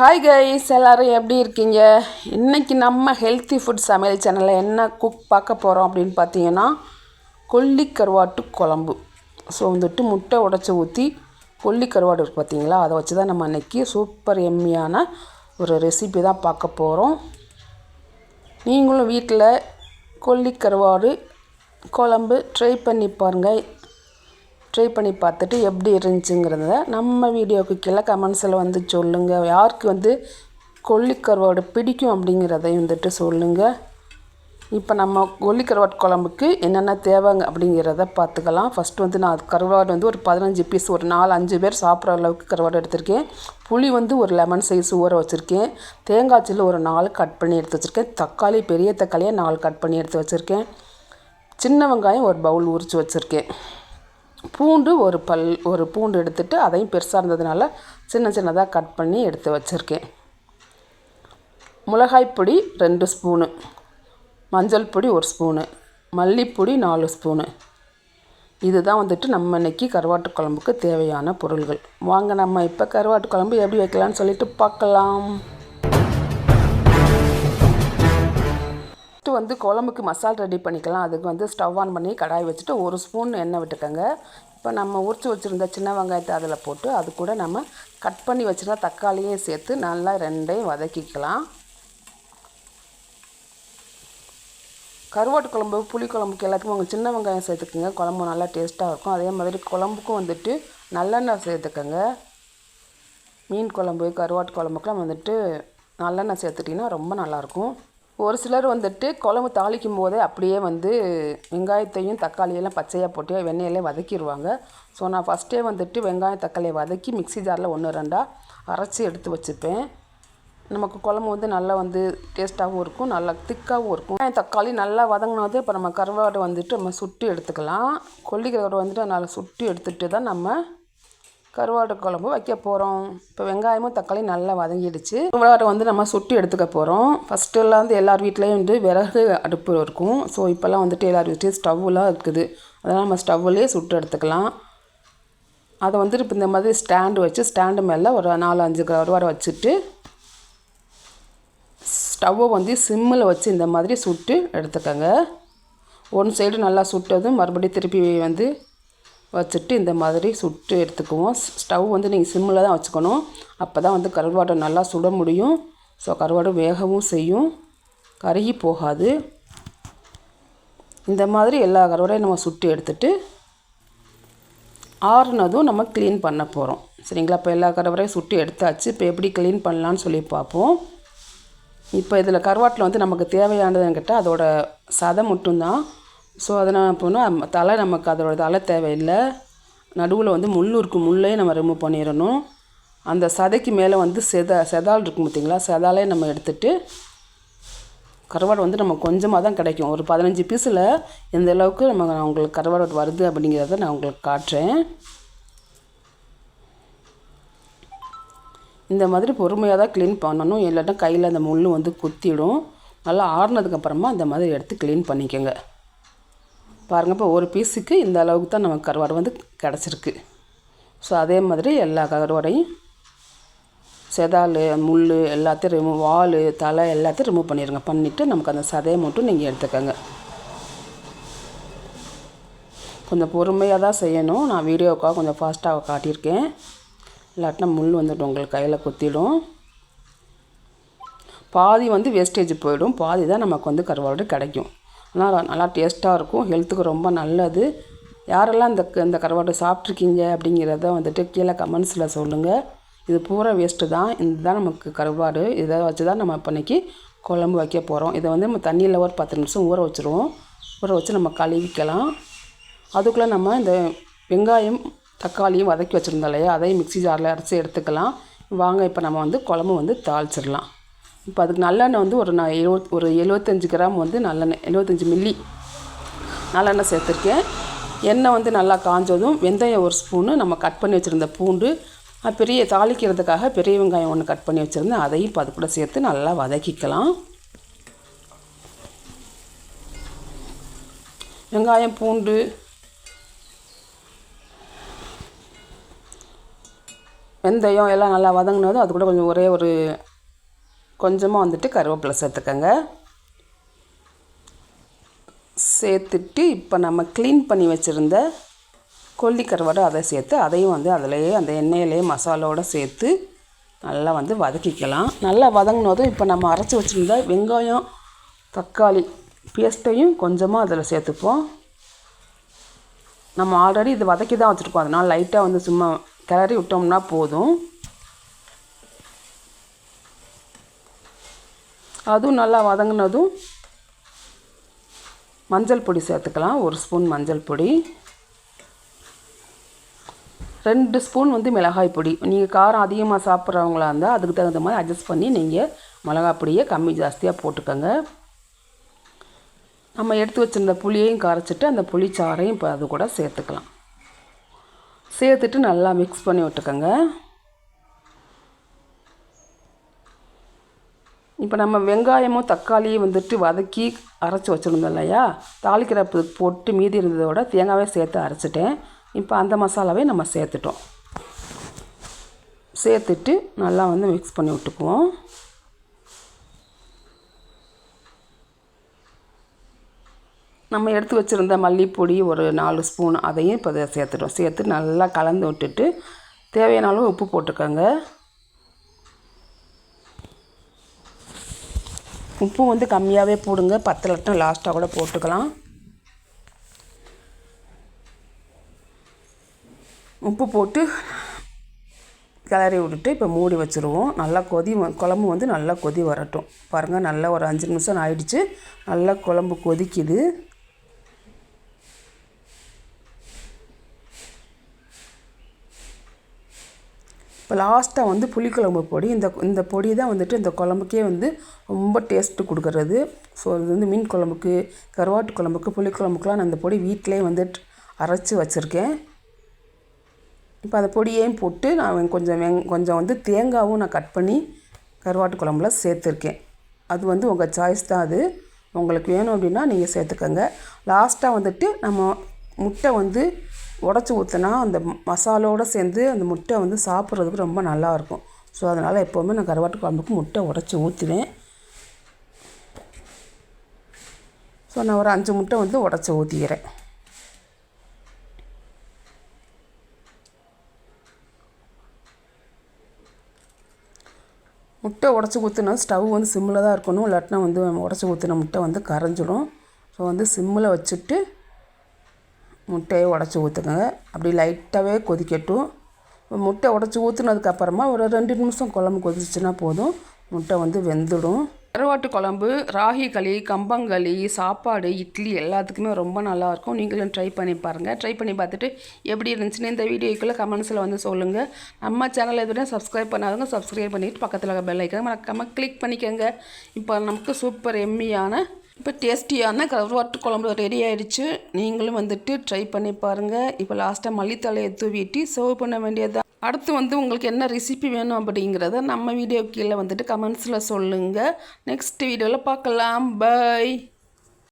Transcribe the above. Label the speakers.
Speaker 1: Hi guys எல்லோரும் எப்படி இருக்கீங்க? இன்றைக்கி நம்ம ஹெல்த்தி ஃபுட் சமையல் சேனலில் என்ன குக் பார்க்க போகிறோம் அப்படின்னு பார்த்தீங்கன்னா கொல்லி கருவாட்டு குழம்பு. ஸோ வந்துட்டு முட்டை உடச்சி ஊற்றி கொல்லி கருவாடு இருக்குது பார்த்தீங்களா? அதை வச்சு தான் நம்ம அன்றைக்கி சூப்பர் எம்மியான ஒரு ரெசிபி தான் பார்க்க போகிறோம் நீங்களும் வீட்டில் கொல்லி கருவாடு குழம்பு ட்ரை பண்ணி பாருங்கள் ட்ரை பண்ணி பார்த்துட்டு எப்படி இருந்துச்சுங்கிறத நம்ம வீடியோவுக்கு கீழே கமெண்ட்ஸில் வந்து சொல்லுங்கள் யாருக்கு வந்து கொல்லிக்கருவாடு பிடிக்கும் அப்படிங்கிறதையும் வந்துட்டு சொல்லுங்கள் இப்போ நம்ம கொல்லிக்கருவாடு குழம்புக்கு என்னென்ன தேவைங்க அப்படிங்கிறத பார்த்துக்கலாம். ஃபஸ்ட்டு வந்து நான் கருவாடு வந்து ஒரு பதினஞ்சு பீஸ் ஒரு நாலு அஞ்சு பேர் சாப்பிட்ற அளவுக்கு கருவாடு எடுத்திருக்கேன். புளி வந்து ஒரு லெமன் சைஸ் ஊற வச்சுருக்கேன். தேங்காய் சில்லு ஒரு நாலு கட் பண்ணி எடுத்து வச்சுருக்கேன். தக்காளி பெரிய தக்காளியை நாலு கட் பண்ணி எடுத்து வச்சுருக்கேன். சின்ன வெங்காயம் ஒரு பவுல் உரித்து வச்சுருக்கேன். பூண்டு ஒரு பல் ஒரு பூண்டு எடுத்துகிட்டு அதையும் பெருசாக இருந்ததுனால சின்ன சின்னதாக கட் பண்ணி எடுத்து வச்சுருக்கேன். மிளகாய் பொடி ரெண்டு ஸ்பூனு. மஞ்சள் பொடி ஒரு ஸ்பூனு. மல்லிப்பொடி நாலு ஸ்பூனு. இதுதான் வந்துட்டு நம்ம இன்றைக்கி கருவாட்டு குழம்புக்கு தேவையான பொருள்கள். வாங்க நம்ம இப்போ கருவாட்டு குழம்பு எப்படி வைக்கலான்னு சொல்லிட்டு பார்க்கலாம். ஃபஸ்ட்டு வந்து குழம்புக்கு மசால் ரெடி பண்ணிக்கலாம். அதுக்கு வந்து ஸ்டவ் ஆன் பண்ணி கடாய் வச்சுட்டு ஒரு ஸ்பூன் எண்ணெய் விட்டுக்கோங்க. இப்போ நம்ம உரிச்சு வச்சுருந்த சின்ன வெங்காயத்தை அதில் போட்டு அது கூட நம்ம கட் பண்ணி வச்சுருந்த தக்காளியும் சேர்த்து நல்லா ரெண்டையும் வதக்கிக்கலாம். கருவாட்டு குழம்பு புளி குழம்புக்கு எல்லாத்துக்கும் உங்கள் சின்ன வெங்காயம் சேர்த்துக்குங்க. குழம்பு நல்லா டேஸ்ட்டாக இருக்கும். அதே மாதிரி குழம்புக்கும் வந்துட்டு நல்லெண்ணெய் சேர்த்துக்கோங்க. மீன் குழம்பு கருவாட்டு குழம்புக்கெலாம் வந்துட்டு நல்லெண்ணெய் சேர்த்துட்டிங்கன்னா ரொம்ப நல்லாயிருக்கும் ஒரு சிலர் வந்துட்டு குழம்பு தாளிக்கும் போதே அப்படியே வந்து வெங்காயத்தையும் தக்காளியெல்லாம் பச்சையாக போட்டு வெண்ணெயிலே வதக்கிடுவாங்க ஸோ நான் ஃபஸ்ட்டே வந்துட்டு வெங்காயம் தக்காளியை வதக்கி மிக்சி ஜாரில் ஒன்று ரெண்டாக அரைச்சி எடுத்து வச்சுப்பேன். நமக்கு குழம்பு வந்து நல்லா வந்து டேஸ்ட்டாகவும் இருக்கும் நல்லா திக்காகவும் இருக்கும். வெங்காயம் தக்காளி நல்லா வதங்கினது இப்போ நம்ம கருவாடை வந்துட்டு நம்ம சுட்டு எடுத்துக்கலாம். கொல்லிக்கருவாடு வந்துட்டு நல்லா சுட்டு எடுத்துகிட்டு தான் நம்ம கருவாட்டு குழம்பு வைக்க போகிறோம் இப்போ வெங்காயமும் தக்காளி நல்லா வதங்கிடுச்சு. கருவாட்டை வந்து நம்ம சுட்டு எடுத்துக்க போகிறோம் ஃபஸ்ட்டுலாம் வந்து எல்லார் வீட்லேயும் வந்து விறகு அடுப்பு இருக்கும். ஸோ இப்போல்லாம் வந்துட்டு எல்லார் வீட்லேயும் ஸ்டவ்லாம் இருக்குது. அதனால் நம்ம ஸ்டவ்லேயே சுட்டு எடுத்துக்கலாம். அதை வந்துட்டு இப்போ இந்த மாதிரி ஸ்டாண்டு வச்சு ஸ்டாண்டு மேலே ஒரு நாலு அஞ்சு கருவாடை வச்சுட்டு ஸ்டவ்வை வந்து சிம்மில் வச்சு இந்த மாதிரி சுட்டு எடுத்துக்கோங்க. ஒன் சைடு நல்லா சுட்டதும் மறுபடியும் திருப்பி வந்து வச்சுட்டு இந்த மாதிரி சுட்டு எடுத்துக்குவோம். ஸ்டவ் வந்து நீங்கள் சிம்மில் தான் வச்சுக்கணும். அப்போ தான் வந்து கருவாடை நல்லா சுட முடியும். ஸோ கருவாடு வேகவும் செய்யும். கருகி போகாது. இந்த மாதிரி எல்லா கருவாடையும் நம்ம சுட்டு எடுத்துட்டு ஆறுனதும் நம்ம க்ளீன் பண்ண போகிறோம் சரிங்களா? இப்போ எல்லா கருவாடையும் சுட்டு எடுத்தாச்சு. இப்போ எப்படி க்ளீன் பண்ணலான்னு சொல்லி பார்ப்போம். இப்போ இதில் கருவாட்டில் வந்து நமக்கு தேவையானதுன்னு கேட்டால் அதோட சதை மட்டும்தான். ஸோ அதனால் போனால் தலை நமக்கு அதோட தலை தேவையில்லை. நடுவில் வந்து முள் இருக்கும் முள்ளே நம்ம ரிமூவ் பண்ணிடணும். அந்த சதைக்கு மேலே வந்து செத செதால் இருக்கும் பார்த்திங்களா? செதாலே நம்ம எடுத்துகிட்டு கருவாடு வந்து நம்ம கொஞ்சமாக தான் கிடைக்கும். ஒரு பதினஞ்சு பீஸில் எந்த அளவுக்கு நம்ம உங்களுக்கு கருவாடு வருது அப்படிங்கிறத நான் உங்களுக்கு காட்டுறேன். இந்த மாதிரி பொறுமையாக தான் க்ளீன் பண்ணணும். இல்லாட்டா கையில் அந்த முள் வந்து குத்திடும். நல்லா ஆறுனதுக்கப்புறமா இந்த மாதிரி எடுத்து க்ளீன் பண்ணிக்கோங்க. பாருங்கள் இப்போ ஒரு பீஸுக்கு இந்த அளவுக்கு தான் நமக்கு கருவாடு வந்து கிடச்சிருக்கு. ஸோ அதே மாதிரி எல்லா கருவாடையும் செதால் முள் எல்லாத்தையும் ரிமூவ் வால் தலை எல்லாத்தையும் ரிமூவ் பண்ணிடுங்க பண்ணிவிட்டு நமக்கு அந்த சதையை மட்டும் நீங்கள் எடுத்துக்கோங்க. கொஞ்சம் பொறுமையாக தான் செய்யணும். நான் வீடியோக்காக கொஞ்சம் ஃபாஸ்ட்டாக காட்டியிருக்கேன். இல்லாட்டினா முள் வந்துட்டு உங்களுக்கு கையில் குத்திடும். பாதி வந்து வேஸ்டேஜ் போயிடும். பாதி தான் நமக்கு வந்து கருவாடு கிடைக்கும். ஆனால் நல்லா டேஸ்ட்டாக இருக்கும். ஹெல்த்துக்கு ரொம்ப நல்லது. யாரெல்லாம் இந்த இந்த கருவாடு சாப்பிட்ருக்கீங்க அப்படிங்கிறத வந்துட்டு கீழே கமெண்ட்ஸில் சொல்லுங்கள் இது பூரா வேஸ்ட்டு தான். இதுதான் நமக்கு கருவாடு. இதை வச்சு தான் நம்ம இப்போனைக்கு குழம்பு வைக்க போகிறோம் இதை வந்து நம்ம தண்ணியில் ஒரு பத்து நிமிஷம் ஊற வச்சுருவோம். ஊற வச்சு நம்ம கழுவிக்கலாம். அதுக்குள்ளே நம்ம இந்த வெங்காயம் தக்காளியும் வதக்கி வச்சுருந்தோம் இல்லையா? அதையும் மிக்சி ஜாரில் அரைச்சி எடுத்துக்கலாம். வாங்க இப்போ நம்ம வந்து குழம்பு வந்து தாளிச்சிடலாம். இப்போ அதுக்கு நல்லெண்ணெய் வந்து ஒரு நான் எழுவத் ஒரு எழுபத்தஞ்சி கிராம் வந்து நல்லெண்ணெய் எழுபத்தஞ்சி மில்லி நல்லெண்ணெய் சேர்த்துருக்கேன். எண்ணெய் வந்து நல்லா காஞ்சதும் வெந்தயம் ஒரு ஸ்பூனு நம்ம கட் பண்ணி வச்சுருந்த பூண்டு பெரிய தாளிக்கிறதுக்காக பெரிய வெங்காயம் ஒன்று கட் பண்ணி வச்சுருந்தேன். அதையும் இப்போ அது கூட சேர்த்து நல்லா வதக்கிக்கலாம். வெங்காயம் பூண்டு வெந்தயம் எல்லாம் நல்லா வதங்கினதும் அது கூட கொஞ்சம் ஒரே ஒரு கொஞ்சமாக வந்துட்டு கருவேப்பிலை சேர்த்துக்கோங்க. சேர்த்துட்டு இப்போ நம்ம க்ளீன் பண்ணி வச்சுருந்த கொல்லி கருவாடு அதை சேர்த்து அதையும் வந்து அதிலேயே அந்த எண்ணெயிலேயே மசாலோடு சேர்த்து நல்லா வந்து வதக்கிக்கலாம். நல்லா வதங்கினதும் இப்போ நம்ம அரைச்சி வச்சுருந்த வெங்காயம் தக்காளி பேஸ்ட்டையும் கொஞ்சமாக அதில் சேர்த்துப்போம். நம்ம ஆல்ரெடி இது வதக்கி தான் வச்சுருக்கோம். அதனால் லைட்டாக வந்து சும்மா கிளறி விட்டோம்னா போதும். அதுவும் நல்லா வதங்கினதும் மஞ்சள் பொடி சேர்த்துக்கலாம். ஒரு ஸ்பூன் மஞ்சள் பொடி. ரெண்டு ஸ்பூன் வந்து மிளகாய் பொடி. நீங்கள் காரம் அதிகமாக சாப்பிட்றவங்களா இருந்தால் அதுக்கு தகுந்த மாதிரி அட்ஜஸ்ட் பண்ணி நீங்கள் மிளகாய் பொடியை கம்மி ஜாஸ்தியாக போட்டுக்கோங்க. நம்ம எடுத்து வச்சுருந்த புளியையும் கரைச்சிட்டு அந்த புளிச்சாரையும் இப்போ அது கூட சேர்த்துக்கலாம். சேர்த்துட்டு நல்லா மிக்ஸ் பண்ணி விட்டுக்கோங்க. இப்போ நம்ம வெங்காயமும் தக்காளியும் வந்துட்டு வதக்கி அரைச்சி வச்சுருந்தோம் இல்லையா? தாளிக்கிறப்பு போட்டு மீதி இருந்ததோட தேங்காவே சேர்த்து அரைச்சிட்டேன். இப்போ அந்த மசாலாவே நம்ம சேர்த்துட்டோம். சேர்த்துட்டு நல்லா வந்து மிக்ஸ் பண்ணி விட்டுக்குவோம். நம்ம எடுத்து வச்சுருந்த மல்லிப்பொடி ஒரு நாலு ஸ்பூன் அதையும் இப்போ சேர்த்துட்டோம். சேர்த்து நல்லா கலந்து விட்டுட்டு தேவையான அளவு உப்பு போட்டுக்கோங்க. உப்பு வந்து கம்மியாகவே போடுங்க. பத்து லட்டம் லாஸ்ட்டாக கூட போட்டுக்கலாம். உப்பு போட்டு கிளறி விட்டுட்டு இப்போ மூடி வச்சுருவோம். நல்லா கொதி குழம்பு வந்து நல்லா கொதி வரட்டும். பாருங்கள் நல்லா ஒரு அஞ்சு நிமிஷம் ஆயிடுச்சு. நல்லா குழம்பு கொதிக்குது. இப்போ லாஸ்ட்டாக வந்து புளிக்குழம்பு பொடி. இந்த இந்த பொடி தான் வந்துட்டு இந்த குழம்புக்கே வந்து ரொம்ப டேஸ்ட்டு கொடுக்குறது. ஸோ இது வந்து மீன் குழம்புக்கு கருவாட்டு குழம்புக்கு புளிக்குழம்புக்குலாம் நான் இந்த பொடி வீட்டிலே வந்துட்டு அரைச்சி வச்சுருக்கேன். இப்போ அந்த பொடியையும் போட்டு நான் கொஞ்சம் வெங் கொஞ்சம் வந்து தேங்காவும் நான் கட் பண்ணி கருவாட்டு குழம்புல சேர்த்துருக்கேன். அது வந்து உங்கள் சாய்ஸ் தான் அது. உங்களுக்கு வேணும் அப்படின்னா நீங்கள் சேர்த்துக்கோங்க. லாஸ்ட்டாக வந்துட்டு நம்ம முட்டை வந்து உடச்சி ஊற்றினா அந்த மசாலோடு சேர்ந்து அந்த முட்டை வந்து சாப்பிட்றதுக்கு ரொம்ப நல்லாயிருக்கும். ஸோ அதனால் எப்போவுமே நான் கருவாட்டு குழம்புக்கு முட்டை உடச்சி ஊற்றுவேன் ஸோ நான் ஒரு அஞ்சு முட்டை வந்து உடச்சி ஊற்றிக்கிறேன் முட்டை உடச்சி ஊற்றினா ஸ்டவ் வந்து சிம்மில் தான் இருக்கணும். இல்லாட்டினா வந்து உடச்சி ஊற்றின முட்டை வந்து கரைஞ்சிடும். ஸோ வந்து சிம்மில் வச்சுட்டு முட்டையை உடச்சி ஊற்றுங்க. அப்படி லைட்டாகவே கொதிக்கட்டும். முட்டை உடச்சி ஊற்றுனதுக்கப்புறமா ஒரு ரெண்டு நிமிஷம் குழம்பு கொதிச்சுன்னா போதும். முட்டை வந்து வெந்துடும். கருவாட்டு குழம்பு ராகி களி கம்பங்களி சாப்பாடு இட்லி எல்லாத்துக்குமே ரொம்ப நல்லாயிருக்கும். நீங்களும் ட்ரை பண்ணி பாருங்கள் ட்ரை பண்ணி பார்த்துட்டு எப்படி இருந்துச்சுன்னு இந்த வீடியோக்குள்ளே கமெண்ட்ஸில் வந்து சொல்லுங்கள் நம்ம சேனல் எதுவுமே சப்ஸ்கிரைப் பண்ணாதவங்க சப்ஸ்கிரைப் பண்ணிவிட்டு பக்கத்தில் பெல் ஐக்கன் மறக்காமல் கிளிக் பண்ணிக்கோங்க. இப்போ நமக்கு சூப்பர் எம்மியான இப்போ டேஸ்டியான கருவாட்டு குழம்பு ரெடி ஆகிடுச்சு நீங்களும் வந்துட்டு ட்ரை பண்ணி பாருங்கள் இப்போ லாஸ்ட்டாக மல்லித்தலையை தூவிட்டு சர்வ் பண்ண வேண்டியது அடுத்து வந்து உங்களுக்கு என்ன ரெசிபி வேணும் அப்படிங்கிறத நம்ம வீடியோ கீழே வந்துட்டு கமெண்ட்ஸில் சொல்லுங்கள் நெக்ஸ்ட் வீடியோவில் பார்க்கலாம். பாய்